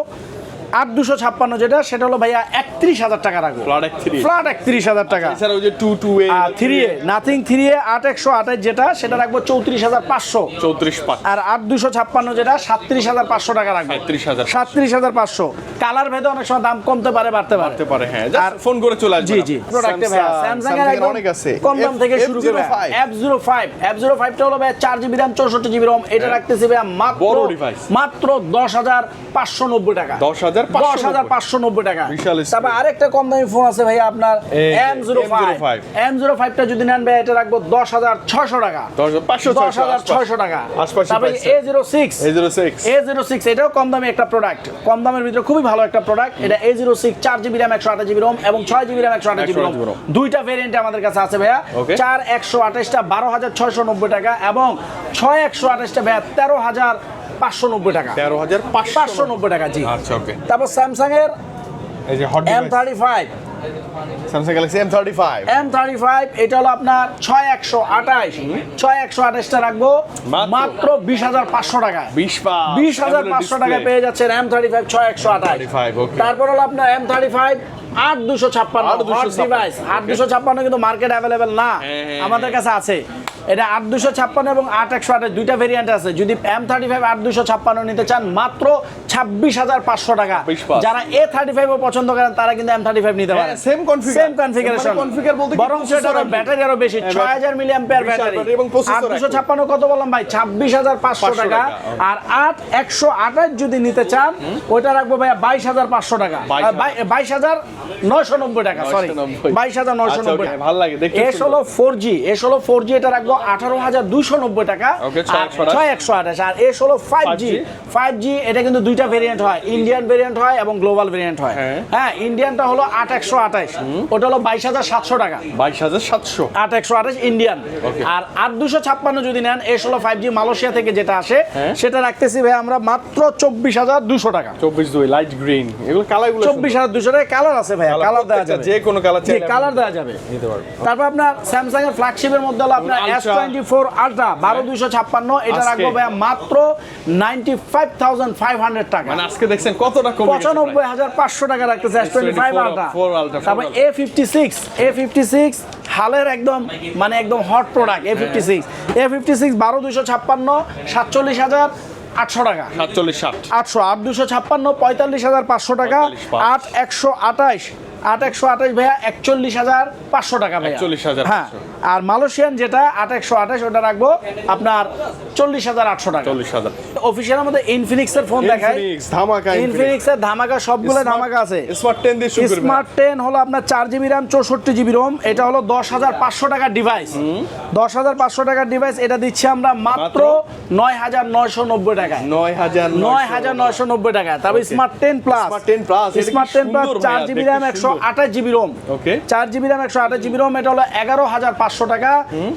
[SPEAKER 1] আট দুশো ছাপ্পান্ন যেটা সেটা হলো ভাইয়া একত্রিশ হাজার টাকা রাখব
[SPEAKER 2] ফ্ল্যাট
[SPEAKER 1] একত্রিশ হাজার টাকা।
[SPEAKER 2] এছাড়া ওই যে two two
[SPEAKER 1] three A Nothing three A আট একশো আঠাশ যেটা সেটা রাখব চৌত্রিশ হাজার পাঁচশো।
[SPEAKER 2] চৌত্রিশ
[SPEAKER 1] আর আট দুশো ছাপ্পান্ন যেটা সাতত্রিশ হাজার পাঁচশো টাকা রাখব।
[SPEAKER 2] 37,500
[SPEAKER 1] সাতত্রিশ হাজার পাঁচশো। কালার ভেদে অনেক সময় দাম কমতে পারে বাড়তে পারে।
[SPEAKER 2] হতে পারে হ্যাঁ।
[SPEAKER 1] আর-
[SPEAKER 2] ফোন করে চলে আসবে
[SPEAKER 1] জি জি প্রোডাক্টে ভাইয়া স্যামসাং এর
[SPEAKER 2] অনেক আছে।
[SPEAKER 1] কম দাম থেকে শুরু করে
[SPEAKER 2] F05
[SPEAKER 1] F zero five F zero ফাইভটা হলো ভাইয়া চার জিবি র্যাম চৌষট্টি জিবি রম এটা রাখতেছি ভাইয়া মাত্র মাত্র দশ হাজার পাঁচশো নব্বই টাকা। দশ হাজার পাঁচশো নব্বই। টাকা। তারপর আরেকটা কম দামি ফোন আছে ভাইয়া আপনার
[SPEAKER 2] এই যে
[SPEAKER 1] M zero five
[SPEAKER 2] M05
[SPEAKER 1] M যদি নেন ভাইয়া এটা রাখব দশ হাজার ছয়শো টাকা।
[SPEAKER 2] দশ পাঁচশো
[SPEAKER 1] দশ হাজার ছয়শো টাকা।
[SPEAKER 2] আশপাশে
[SPEAKER 1] তারপরে
[SPEAKER 2] পাইছে।
[SPEAKER 1] এ জিরো সিক্স
[SPEAKER 2] এই zero six
[SPEAKER 1] A zero six এটাও কম দামি একটা প্রোডাক্ট কম দামের ভিতরে খুবই ভালো একটা প্রোডাক্ট এটা এ জিরো সিক্স চার জিবি র্যাম একশো আঠাশ জিবি রোম এবং ছয় জিবি র্যাম একশো আঠাশ জিবি
[SPEAKER 2] 128 GB
[SPEAKER 1] রোম
[SPEAKER 2] ROM।
[SPEAKER 1] দুইটা ভেরিয়েন্ট আমাদের কাছে আছে ভাইয়া. চার একশো আঠাশটা বারো হাজার ছয়শো নব্বই টাকা এবং ছয় একশো আঠাশটা ভাইয়া তেরো হাজার পাঁচশো নব্বই টাকা।
[SPEAKER 2] তেরো হাজার পাঁচশো
[SPEAKER 1] নব্বই। টাকা জি।
[SPEAKER 2] আচ্ছা ওকে।
[SPEAKER 1] তারপর স্যামসাং এর
[SPEAKER 2] এই যে hot
[SPEAKER 1] M thirty five
[SPEAKER 2] Samsung Galaxy M thirty five
[SPEAKER 1] M thirty five এটা হলো আপনার ছয় একশো আঠাশ। ছয় একশো আঠাশটা রাখব।
[SPEAKER 2] মাত্র?
[SPEAKER 1] মাত্র বিশ হাজার পাঁচশো টাকায়
[SPEAKER 2] বিশ
[SPEAKER 1] হাজার পাঁচশো টাকায় পেয়ে যাচ্ছেন এম থার্টি ফাইভ ছয় একশো আঠাশ। তারপর হলো আপনার এম থার্টি ফাইভ আট দুশো ছাপ্পান্ন। ডিভাইস আট দুশো ছাপ্পান্ন কিন্তু মার্কেট অ্যাভেলেবেল না।
[SPEAKER 2] হ্যাঁ, হ্যাঁ,
[SPEAKER 1] আমাদের কাছে আছে। এটা আট দুশো ছাপ্পান্ন এবং আট একশো আঠাশ দুইটা ভেরিয়েন্ট আছে। যদি এম থার্টি ফাইভ আট দুশো ছাপ্পান্ন নিতে চান মাত্র ছাব্বিশ হাজার পাঁচশো টাকা। যারা এ থার্টি ফাইভ পছন্দ করেন তারা কিন্তু এম থার্টি ফাইভ নিতে পারে
[SPEAKER 2] same
[SPEAKER 1] সেম কনফিগারেশন
[SPEAKER 2] বলতে
[SPEAKER 1] বরং সেটা
[SPEAKER 2] আর
[SPEAKER 1] ব্যাটারি আরও বেশি
[SPEAKER 2] হ্যাঁ,
[SPEAKER 1] ছয় হাজার মিলি অ্যাম্পিয়ার ব্যাটারি
[SPEAKER 2] এবং
[SPEAKER 1] আট দুশো ছাপ্পান্ন কত বললাম ভাই? ছাব্বিশ হাজার পাঁচশো টাকা। আর আট একশো আঠাশ যদি নিতে চান ওইটা রাখব ভাইয়া বাইশ হাজার পাঁচশো টাকা। বাইশ হাজার। নয়শো নব্বই টাকা সরি বাইশ হাজার নয়শো
[SPEAKER 2] আচ্ছা,
[SPEAKER 1] নব্বই টাকা।
[SPEAKER 2] ভালো লাগে,
[SPEAKER 1] এস হলো ফোর জি এস হলো ফোর জি এটা রাখব আঠারো হাজার দুশো নব্বই টাকা।
[SPEAKER 2] ছয় একশো আঠাশ।
[SPEAKER 1] আর এস হলো five G
[SPEAKER 2] 5G
[SPEAKER 1] five G এটা কিন্তু দুইটা ভেরিয়েন্ট হয়। ইন্ডিয়ান ভেরিয়েন্ট হয় এবং গ্লোবাল ভেরিয়েন্ট হয়।
[SPEAKER 2] হ্যাঁ।
[SPEAKER 1] ইন্ডিয়ানটা হলো আট একশো আঠাশ। ওটা হলো বাইশ হাজার সাতশো টাকা।
[SPEAKER 2] বাইশ হাজার সাতশো।
[SPEAKER 1] আট একশো আঠাশ ইন্ডিয়ান আর আট দুশো ছাপ্পান্ন যদি নেন এ ষোলো ফাইভ জি মালয়েশিয়া থেকে যেটা আসে
[SPEAKER 2] হ্যাঁ।
[SPEAKER 1] সেটা রাখতেছি ভাই আমরা মাত্র চব্বিশ হাজার দুশো টাকা।
[SPEAKER 2] চব্বিশ দুই লাইট গ্রিন এগুলো কালারগুলো
[SPEAKER 1] চব্বিশ হাজার দুশো টাকা কালার আছে ভাইয়া কালার দেওয়া যাবে।
[SPEAKER 2] যে কোনো কালার
[SPEAKER 1] কালার দেওয়া যাবে।
[SPEAKER 2] নিতে পারবে
[SPEAKER 1] তারপর আপনার স্যামসাং এর ফ্ল্যাগশিপের মধ্যে হলো আপনার। এস টোয়েন্টি ফোর আলট্রা বারো দুইশো ছাপ্পান্ন। এটা রাখব ভাইয়া মাত্র ninety five thousand five hundred টাকা।
[SPEAKER 2] মানে আজকে দেখছেন কতটা কমে
[SPEAKER 1] পঁচানব্বই হাজার পাঁচশো টাকা রাখতেছে এস টোয়েন্টি ফাইভ আলট্রা তারপর A fifty six A fifty six হালের একদম মানে একদম hot product A fifty six A fifty six বারো দুশো ছাপ্পান্ন সাতচল্লিশ হাজার আটশো টাকা।
[SPEAKER 2] সাতচল্লিশ ষাট।
[SPEAKER 1] আটশো আট দুশো ছাপ্পান্ন পঁয়তাল্লিশ হাজার পাঁচশো টাকা। আট একশো আঠাশ আট একশো আঠাশ ভাইয়া একচল্লিশ হাজার পাঁচশো টাকা ভাইয়া।
[SPEAKER 2] 41,500
[SPEAKER 1] হ্যাঁ আর মালয়েশিয়ান যেটা আট একশো আঠাশ ওটা রাখব আপনার চল্লিশ হাজার আটশো টাকা।
[SPEAKER 2] চল্লিশ হাজার।
[SPEAKER 1] অফিসিয়াল আমাদের ইনফিনিক্সের ফোন দেখায়
[SPEAKER 2] ধামাকা।
[SPEAKER 1] ইনফিনিক্সের ধামাকা সবগুলো ধামাকা আছে।
[SPEAKER 2] স্মার্ট টেন দিয়ে
[SPEAKER 1] স্মার্ট টেন হলো আপনার চার জিবি র্যাম চৌষট্টি জিবি রোম এটা হলো দশ হাজার পাঁচশো টাকার ডিভাইস দশ হাজার পাঁচশো টাকার ডিভাইস এটা দিচ্ছি আমরা মাত্র? নয় হাজার নয়শো নব্বই টাকায়।
[SPEAKER 2] নয় হাজার
[SPEAKER 1] নয় হাজার নয়শো নব্বই টাকা তারপর smart ten plus
[SPEAKER 2] Smart 10 Plus, এটা কি
[SPEAKER 1] স্মার্ট টেন প্লাস চার জিবি র্যাম একশো
[SPEAKER 2] সুন্দর।
[SPEAKER 1] আঠাশ জিবি রোম. চার জিবি র্যাম একশো আঠাশ জিবি রোম এটা হলো এগারো হাজার পাঁচশো টাকা।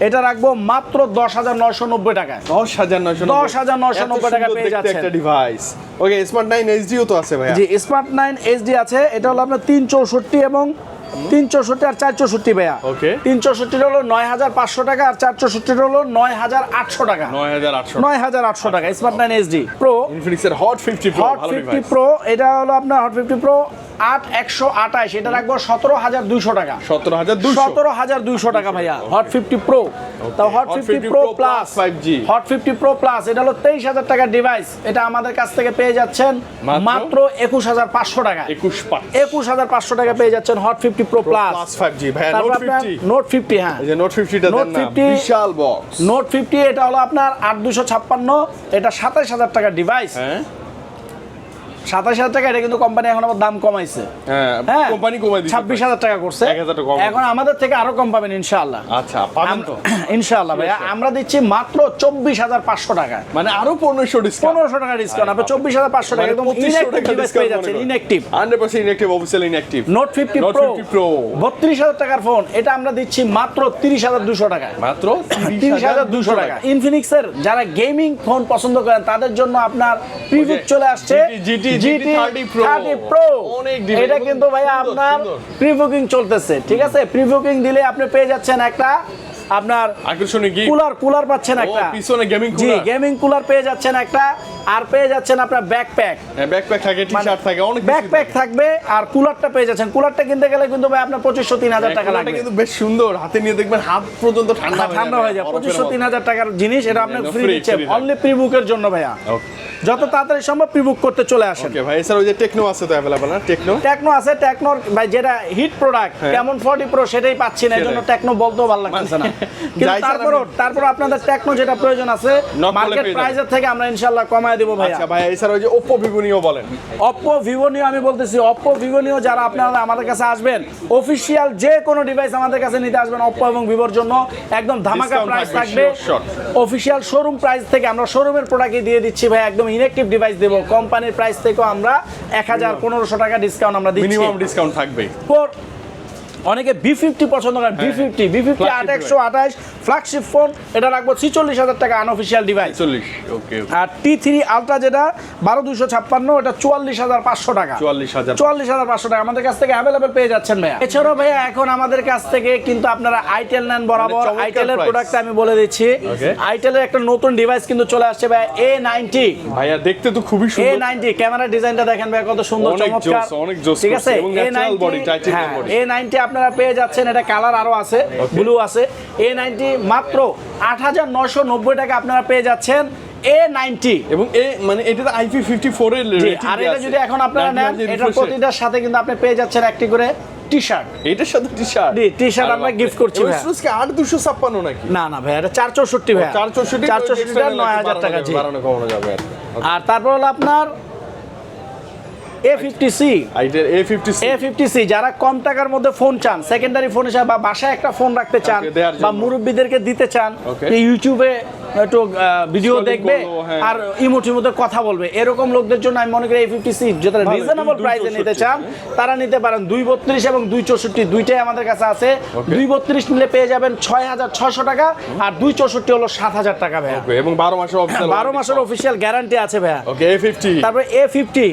[SPEAKER 1] এটা রাখব মাত্র দশ হাজার নয়শো নব্বই টাকা
[SPEAKER 2] দশ হাজার নয়শো
[SPEAKER 1] 10,990 টাকা পেয়ে যাচ্ছেন।
[SPEAKER 2] একটা ডিভাইস ওকে স্মার্ট নাইন এইচডিও তো আছে ভাই
[SPEAKER 1] জি স্মার্ট নাইন এইচডি আছে। এটা হলো আপনার তিন চৌষট্টি এবং তিন চৌষট্টি আর চার চৌষট্টি ভাইয়া. তিন চৌষট্টিটা হলো নয় হাজার পাঁচশো টাকা আর চার চৌষট্টিটা হলো নয় হাজার আটশো টাকা।
[SPEAKER 2] নয় হাজার আটশো
[SPEAKER 1] টাকা smart nine HD pro
[SPEAKER 2] ইনফিনিক্সের hot fifty pro
[SPEAKER 1] hot fifty pro এটা হলো আপনার হট ফিফটি প্রো আট একশো আঠাশ এটা রাখব সতেরো হাজার দুইশো টাকা।
[SPEAKER 2] সতেরো হাজার
[SPEAKER 1] সতেরো হাজার দুইশো টাকা ভাইয়া হট ফিফটি প্রো তাও hot fifty pro plus
[SPEAKER 2] plus 5G
[SPEAKER 1] hot fifty pro plus এটা হলো তেইশ হাজার টাকার ডিভাইস এটা আমাদের কাছ থেকে পেয়ে যাচ্ছেন
[SPEAKER 2] মাত্র?
[SPEAKER 1] মাত্র একুশ হাজার পাঁচশো টাকা
[SPEAKER 2] একুশ
[SPEAKER 1] একুশ হাজার পাঁচশো টাকা পেয়ে যাচ্ছেন hot fifty pro Pro
[SPEAKER 2] Plus five G ভাইয়া
[SPEAKER 1] তারপর
[SPEAKER 2] নোট
[SPEAKER 1] আপনার
[SPEAKER 2] ফিফটি
[SPEAKER 1] নোট ফিফটি হ্যাঁ।
[SPEAKER 2] এই যে নোট টা দেন না বিশাল বক্স
[SPEAKER 1] নোট ফিফটি এটা হলো আপনার আট দুশো ছাপ্পান্ন এটা সাতাশ হাজার টাকার ডিভাইস
[SPEAKER 2] হ্যাঁ।
[SPEAKER 1] সাতাশ হাজার টাকা এটা কিন্তু কোম্পানি এখন আবার দাম কমাইছে।
[SPEAKER 2] হ্যাঁ
[SPEAKER 1] হ্যাঁ
[SPEAKER 2] কোম্পানি কমাই
[SPEAKER 1] ছাব্বিশ হাজার টাকা করছে।
[SPEAKER 2] 1000 টাকা কম।
[SPEAKER 1] এখন আমাদের থেকে আরও কম পাবেন ইনশাআল্লাহ।
[SPEAKER 2] আচ্ছা পাবেন তো?
[SPEAKER 1] ভাইয়া। আমরা দিচ্ছি মাত্র চব্বিশ হাজার পাঁচশো টাকা।
[SPEAKER 2] মানে আরও পনেরোশো ডিসকাউন্ট
[SPEAKER 1] পনেরোশো টাকা ডিসকাউন্ট আপনি চব্বিশ হাজার পাঁচশো টাকা একদম ইনঅ্যাক্টিভ পেয়ে যাচ্ছেন inactive
[SPEAKER 2] hundred percent inactive official inactive
[SPEAKER 1] note fifty
[SPEAKER 2] Note
[SPEAKER 1] pro বত্রিশ হাজার টাকার ফোন এটা আমরা দিচ্ছি মাত্র তিরিশ হাজার দুশো টাকায়
[SPEAKER 2] মাত্র
[SPEAKER 1] তিরিশ হাজার দুশো টাকা। ইনফিনিক্সের যারা গেমিং ফোন পছন্দ করেন তাদের জন্য আপনার প্রিভিউ চলে আসছে।
[SPEAKER 2] GT GT 30 Pro অনেক
[SPEAKER 1] এটা কিন্তু ভাইয়া আপনার
[SPEAKER 2] প্রি
[SPEAKER 1] বুকিং চলতেছে ঠিক আছে? প্রি বুকিং দিলে আপনি পেয়ে যাচ্ছেন একটা আপনার
[SPEAKER 2] আকর্ষণীয়
[SPEAKER 1] কুলার কুলার পাচ্ছেন একটা।
[SPEAKER 2] পিছনে গেমিং
[SPEAKER 1] জি
[SPEAKER 2] কুলার
[SPEAKER 1] গেমিং কুলার পেয়ে যাচ্ছেন একটা। আর পেয়ে যাচ্ছেন আপনার ব্যাকপ্যাক
[SPEAKER 2] ব্যাকপ্যাক থাকে টি শার্ট থাকে অনেক
[SPEAKER 1] ব্যাকপ্যাক থাকবে আর কুলারটা পেয়ে যাচ্ছেন। কুলারটা কিনতে গেলে কিন্তু ভাই আপনার পঁচিশশো তিন হাজার টাকা
[SPEAKER 2] এটা
[SPEAKER 1] লাগবে।
[SPEAKER 2] কিন্তু বেশ সুন্দর। হাতে নিয়ে দেখবেন হাত পর্যন্ত ঠান্ডা
[SPEAKER 1] হ্যাঁ, ঠান্ডা হয়ে যায়।
[SPEAKER 2] বরফের
[SPEAKER 1] পঁচিশশো
[SPEAKER 2] মতো।
[SPEAKER 1] তিন হাজার টাকার জিনিস এটা আপনার ফ্রি দিচ্ছে অনলি প্রি বুকের জন্য ভাইয়া। যত তাড়াতাড়ি সম্ভব প্রি বুক করতে চলে আসেন।
[SPEAKER 2] ওকে ভাই এছাড়া ওই যে টেকনো আছে তো অ্যাভেলেবল না? টেকনো
[SPEAKER 1] টেকনো আছে টেকনোর ভাই যেটা হিট প্রোডাক্ট
[SPEAKER 2] হ্যাঁ।
[SPEAKER 1] কেমন ফর্টি প্রো সেটাই পাচ্ছি না এই জন্য টেকনো বলতেও ভালো লাগছে না। কিন্তু তারপরও তারপর আপনাদের টেকনো যেটা প্রয়োজন আছে মার্কেট প্রাইসের থেকে আমরা কমায় দেবো ভাইয়া।
[SPEAKER 2] আচ্ছা ভাই এছাড়া ওই যে ওপো ভিভো নিয়েও বলেন।
[SPEAKER 1] অপ্পো ভিভো নিয়ে আমি বলতেছি অপ্পো ভিভো নিয়েও যারা আপনারা আমাদের কাছে আসবেন অফিসিয়াল যে কোনো ডিভাইস আমাদের কাছে নিতে আসবেন অপ্পো এবং জন্য একদম ধামাকা প্রাইস
[SPEAKER 2] থাকবে.
[SPEAKER 1] অফিসিয়াল শোরুম প্রাইস থেকে আমরা শোরুমের প্রোডাক্টই দিয়ে দিচ্ছি ভাই একদম ইনেকটিভ ডিভাইস দেবো। কোম্পানির প্রাইস থেকেও আমরা এক হাজার পনেরোশো টাকা ডিসকাউন্ট আমরা দিচ্ছি।
[SPEAKER 2] মিনিমাম ডিসকাউন্ট থাকবে।
[SPEAKER 1] অনেকে বি ফিফটি পছন্দ করেন বি ফিফটি বি ফিফটি আট একশো আঠাশ ফ্ল্যাগশিপ ফোন এটা রাখব ছিচল্লিশ হাজার টাকা আনঅফিসিয়াল ডিভাইস আর টি থ্রি আলট্রা যেটা বারো দুশো ছাপ্পান্ন এটা চুয়াল্লিশ হাজার পাঁচশো টাকা।
[SPEAKER 2] চুয়াল্লিশ হাজার
[SPEAKER 1] চুয়াল্লিশ হাজার পাঁচশো টাকা আমাদের কাছ থেকে অ্যাভেলেবেল পেয়ে যাচ্ছেন ভাইয়া। এছাড়াও ভাইয়া এখন আমাদের কাছ থেকে কিন্তু আপনারা আইটেল নেন বরাবর।
[SPEAKER 2] মানে চমৎকার
[SPEAKER 1] আইটেলের প্রোডাক্ট আমি বলে দিচ্ছি. আইটেলের একটা নতুন ডিভাইস কিন্তু চলে আসছে ভাইয়া এ নাইনটি
[SPEAKER 2] ভাইয়া দেখতে তো খুবই সুন্দর।
[SPEAKER 1] এ নাইনটি ক্যামেরা ডিজাইনটা দেখেন ভাইয়া কত সুন্দর চমৎকার।
[SPEAKER 2] জোস, অনেক জোস
[SPEAKER 1] ঠিক আছে? এ
[SPEAKER 2] body,
[SPEAKER 1] এ নাইনটি আপনারা পেয়ে যাচ্ছেন এটা কালার আরও আছে ব্লু আছে। এ নাইনটি মাত্র আট হাজার নয়শো নব্বই টাকা আপনারা পেয়ে যাচ্ছেন এ নাইনটি
[SPEAKER 2] এবং এ মানে এটা তো আইপি ফিফটি ফোর এর
[SPEAKER 1] আর এটা যদি এখন আপনারা নেন এটা প্রতিটার সাথে কিন্তু আপনি পেয়ে যাচ্ছেন একটি করে টি শার্ট
[SPEAKER 2] এটার সাথে টি শার্ট
[SPEAKER 1] জি, t-shirt আমরা gift করছি
[SPEAKER 2] নাকি?
[SPEAKER 1] না না ভাই এটা চার চৌষট্টি ভাই টাকা জি।
[SPEAKER 2] বাড়ানো কমানো যাবে আর
[SPEAKER 1] তারপর হলো আপনার A fifty C
[SPEAKER 2] A fifty
[SPEAKER 1] A fifty C যারা কম টাকার মধ্যে ফোন চান সেকেন্ডারি ফোন হিসাবে বা বাসায় একটা ফোন রাখতে চান বা মুরব্বীদেরকে দিতে চান ইউটিউবে একটু ভিডিও দেখবে
[SPEAKER 2] হ্যাঁ।
[SPEAKER 1] আর ইমোটির মধ্যে কথা বলবে। এরকম লোকদের জন্য আমি মনে করি এ ফিফটি সি যেটা রিজনেবল প্রাইসে নিতে চান তারা নিতে পারেন দুই বত্রিশ এবং দুই চৌষট্টি দুইটাই আমাদের কাছে আছে। দুই বত্রিশ নিলে পেয়ে যাবেন ছয় হাজার ছশো টাকা আর দুই চৌষট্টি হলো সাত হাজার টাকা ভাইয়া।
[SPEAKER 2] এবং বারো মাসের অফিসিয়াল
[SPEAKER 1] বারো মাসের অফিসিয়াল গ্যারান্টি আছে ভাইয়া।
[SPEAKER 2] ওকে এ ফিফটি
[SPEAKER 1] তারপরে এ ফিফটি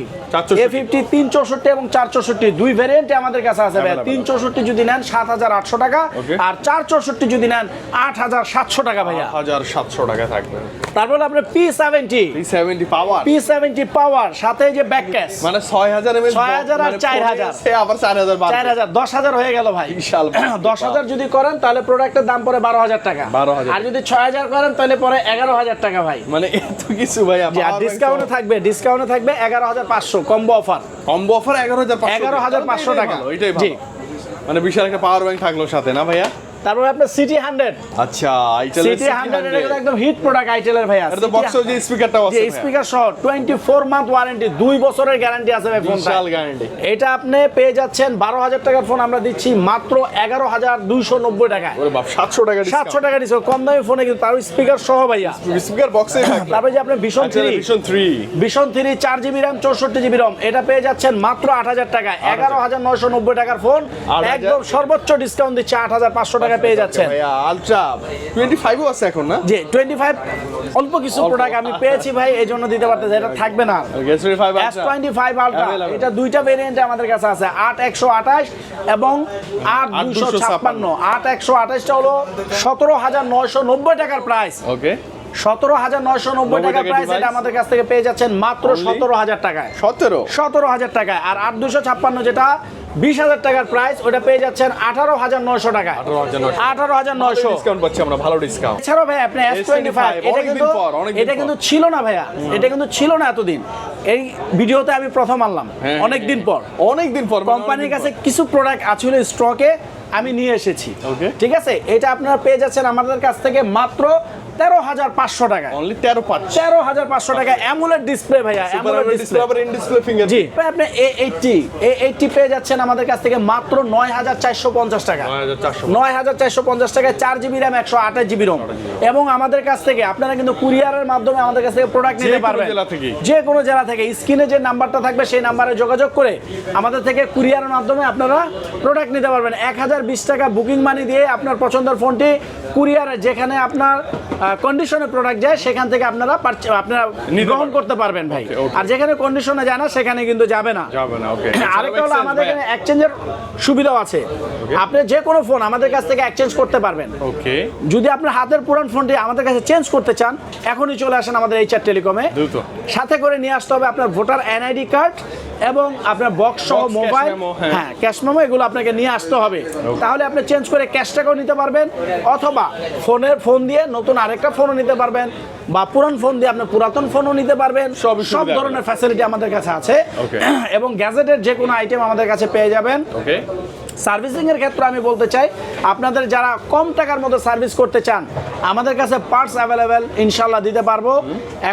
[SPEAKER 1] এ ফিফটি তিন চৌষট্টি এবং চার চৌষট্টি দুই ভ্যারিয়েন্টে আমাদের কাছে আছে ভাইয়া। তিন চৌষট্টি যদি নেন সাত হাজার আটশো টাকা আর চার চৌষট্টি যদি নেন আট হাজার সাতশো টাকা ভাইয়া।
[SPEAKER 2] হাজার সাতশো টাকা থাকবে।
[SPEAKER 1] তারপরে আপনার P seventy
[SPEAKER 2] three seventy power
[SPEAKER 1] P seventy power সাথে যে ব্যাক ক্যাশ
[SPEAKER 2] মানে ছয় হাজার এমএল
[SPEAKER 1] 6,000 আর 4,000
[SPEAKER 2] আবার চার হাজার
[SPEAKER 1] চার হাজার দশ হাজার হয়ে গেল ভাই।
[SPEAKER 2] বিশাল
[SPEAKER 1] দশ হাজার যদি করেন তাহলে প্রোডাক্টের দাম পড়ে বারো হাজার টাকা।
[SPEAKER 2] 12,000
[SPEAKER 1] আর যদি ছয় হাজার করেন তাহলে পরে এগারো হাজার টাকা ভাই।
[SPEAKER 2] মানে এত কিছু ভাইয়া
[SPEAKER 1] জি, আর ডিসকাউন্টে থাকবে ডিসকাউন্টে থাকবে এগারো হাজার পাঁচশো কম্বো অফার
[SPEAKER 2] কম্বো অফার এগারো হাজার
[SPEAKER 1] এগারো হাজার পাঁচশো টাকা।
[SPEAKER 2] এটাই
[SPEAKER 1] জি।
[SPEAKER 2] মানে বিশাল একটা পাওয়ার ব্যাংক থাকল সাথে না ভাইয়া?
[SPEAKER 1] তারপরে আপনার সিটি হান্ড্রেড
[SPEAKER 2] আচ্ছা আইটেল
[SPEAKER 1] সিটি হান্ড্রেড এটা একদম হিট প্রোডাক্ট আইটেলের ভাইয়া।
[SPEAKER 2] এটা তো বক্সের যে স্পিকারটাও আছে
[SPEAKER 1] স্পিকার সহ টোয়েন্টি ফোর মান্থ ওয়ারেন্টি দুই বছরের গ্যারান্টি আছে ভাই ফোনটা
[SPEAKER 2] বিশাল গ্যারান্টি
[SPEAKER 1] এটা আপনি পেয়ে যাচ্ছেন বারো হাজার টাকার ফোন আমরা দিচ্ছি মাত্র এগারো হাজার দুইশো নব্বই টাকায়।
[SPEAKER 2] ওরে বাপ সাতশো টাকা
[SPEAKER 1] সাতশো টাকা দিচ্ছে কম দামি ফোনে কিন্তু তারও স্পিকার সহ ভাইয়া।
[SPEAKER 2] স্পিকার বক্সে
[SPEAKER 1] তারপরে যে আপনি ভীষণ থ্রি
[SPEAKER 2] ভীষণ থ্রি
[SPEAKER 1] চার জিবি র্যাম চৌষট্টি জিবি রম এটা পেয়ে যাচ্ছেন মাত্র আট হাজার টাকা এগারো হাজার নয়শো নব্বই টাকার ফোন একদম সর্বোচ্চ ডিসকাউন্ট দিচ্ছে আট হাজার পাঁচশো টাকা পেয়ে যাচ্ছেন।
[SPEAKER 2] ভাইয়া আলট্রা টোয়েন্টি ফাইভও আছে এখন না?
[SPEAKER 1] টোয়েন্টি ফাইভ অল্প কিছু প্রোডাক্ট আমি পেয়েছি ভাই এই জন্য দিতে পারতেছি এটা থাকবে না।
[SPEAKER 2] Twenty five
[SPEAKER 1] S twenty five ultra এটা দুইটা ভেরিয়েন্টে আমাদের কাছে আছে আট একশো আঠাশ এবং আট দুশো ছাপ্পান্ন। আট একশো আঠাশটা হলো সতেরো হাজার নয়শো নব্বই টাকার প্রাইস
[SPEAKER 2] ওকে
[SPEAKER 1] সতেরো হাজার নয়শো নব্বই
[SPEAKER 2] 90
[SPEAKER 1] টাকার
[SPEAKER 2] টাকার
[SPEAKER 1] প্রাইস এটা আমাদের কাছ থেকে পেয়ে যাচ্ছেন মাত্র সতেরো হাজার টাকায়।
[SPEAKER 2] সতেরো?
[SPEAKER 1] সতেরো হাজার টাকায়। আর আট দুশো ছাপ্পান্ন যেটা বিশ হাজার টাকার প্রাইস ওটা পেয়ে যাচ্ছেন আঠারো হাজার নয়শো
[SPEAKER 2] 18,900
[SPEAKER 1] আঠারো হাজার নয়শো।
[SPEAKER 2] ডিসকাউন্ট পাচ্ছি আমরা ভালো ডিসকাউন্ট
[SPEAKER 1] এছাড়াও ভাই আপনি এস টোয়েন্টি ফাইভ এটা কিন্তু এটা কিন্তু ছিল না ভাইয়া। এটা কিন্তু ছিল না এতদিন। এই ভিডিওতে আমি প্রথম আনলাম
[SPEAKER 2] হ্যাঁ,
[SPEAKER 1] অনেক দিন পর।
[SPEAKER 2] অনেক দিন পর
[SPEAKER 1] কোম্পানির কাছে কিছু প্রোডাক্ট আসলে স্টকে আমি নিয়ে এসেছি. ঠিক আছে? এটা আপনারা পেয়ে যাচ্ছেন আমাদের কাছ থেকে মাত্র তেরো হাজার পাঁচশো টাকা
[SPEAKER 2] অনলি তেরো পাঁচ।
[SPEAKER 1] তেরো হাজার পাঁচশো টাকা অ্যামুলেট ডিসপ্লে ভাইয়া অ্যামুলেট ডিসপ্লে
[SPEAKER 2] আবার ইন ডিসপ্লে ফিঙ্গার
[SPEAKER 1] জি ভাই, আপনি এ এইটটি এ এইটটি পেয়ে যাচ্ছেন আমাদের কাছ থেকে মাত্র নয় হাজার চারশো পঞ্চাশ টাকা। নয় হাজার চারশো পঞ্চাশ। টাকায় চার জিবি র্যাম একশো আঠাশ জিবি রোম এবং আমাদের কাছ থেকে আপনারা কিন্তু কুরিয়ারের মাধ্যমে আমাদের কাছ থেকে প্রোডাক্ট নিতে পারবেন। যে কোনো জেলা থেকে। স্ক্রিনে যে নাম্বারটা থাকবে সেই নাম্বারে যোগাযোগ করে আমাদের থেকে কুরিয়ারের মাধ্যমে আপনারা প্রোডাক্ট নিতে পারবেন। এক হাজার বিশ টাকা বুকিং মানি দিয়ে আপনার পছন্দের ফোনটি কুরিয়ারে যেখানে আপনার কন্ডিশনে প্রোডাক্ট যায় সেখান থেকে আপনারা আপনারা গ্রহণ করতে পারবেন ভাই. আর যেখানে কন্ডিশনে যায় না সেখানে কিন্তু যাবে না।
[SPEAKER 2] যাবে না ওকে
[SPEAKER 1] আরেকটা হলো আমাদের এখানে এক্সচেঞ্জের সুবিধাও আছে। আপনি যে কোনো ফোন আমাদের কাছ থেকে এক্সচেঞ্জ করতে পারবেন।
[SPEAKER 2] ওকে
[SPEAKER 1] যদি আপনার হাতের পুরান ফোনটি আমাদের কাছে চেঞ্জ করতে চান এখনই চলে আসেন আমাদের এইচআর টেলিকমে
[SPEAKER 2] দ্রুত।
[SPEAKER 1] সাথে করে নিয়ে আসতে হবে আপনার ভোটার এনআইডি কার্ড এবং আপনার বক্স সহ মোবাইল
[SPEAKER 2] হ্যাঁ।
[SPEAKER 1] ক্যাশ মেমো এগুলো আপনাকে নিয়ে আসতে হবে। তাহলে আপনি চেঞ্জ করে ক্যাশ টাকাও নিতে পারবেন অথবা ফোনের ফোন দিয়ে নতুন আরেকটা ফোনও নিতে পারবেন বা পুরান ফোন দিয়ে আপনি পুরাতন ফোনও নিতে পারবেন। সব
[SPEAKER 2] সব
[SPEAKER 1] ধরনের ফ্যাসিলিটি আমাদের কাছে আছে। এবং গ্যাজেটের যে কোনো আইটেম আমাদের কাছে পেয়ে যাবেন।
[SPEAKER 2] ওকে
[SPEAKER 1] সার্ভিসিং এর ক্ষেত্রে আমি বলতে চাই আপনাদের যারা কম টাকার মধ্যে সার্ভিস করতে চান আমাদের কাছে পার্টস অ্যাভেলেবেল ইনশাল্লাহ দিতে পারব।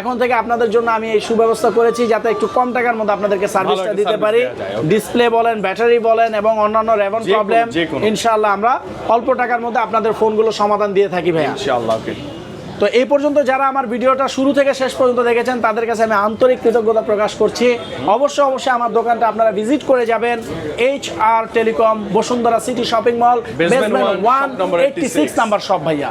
[SPEAKER 1] এখন থেকে আপনাদের জন্য আমি এই সুব্যবস্থা করেছি যাতে একটু কম টাকার মধ্যে আপনাদেরকে সার্ভিসটা দিতে পারি. ডিসপ্লে বলেন ব্যাটারি বলেন এবং অন্যান্য রেভন প্রবলেম ইনশাল্লাহ আমরা অল্প টাকার মধ্যে আপনাদের ফোনগুলো সমাধান দিয়ে থাকি ভাইয়া।
[SPEAKER 2] ইনশাআল্লাহ ওকে
[SPEAKER 1] তো এই পর্যন্ত যারা আমার ভিডিওটা শুরু থেকে শেষ পর্যন্ত দেখেছেন তাদের কাছে আমি আন্তরিক কৃতজ্ঞতা প্রকাশ করছি। অবশ্যই অবশ্যই আমার দোকানটা আপনারা ভিজিট করে যাবেন। H R Telecom Bashundhara city shopping mall basement one eighty six number সব ভাইয়া।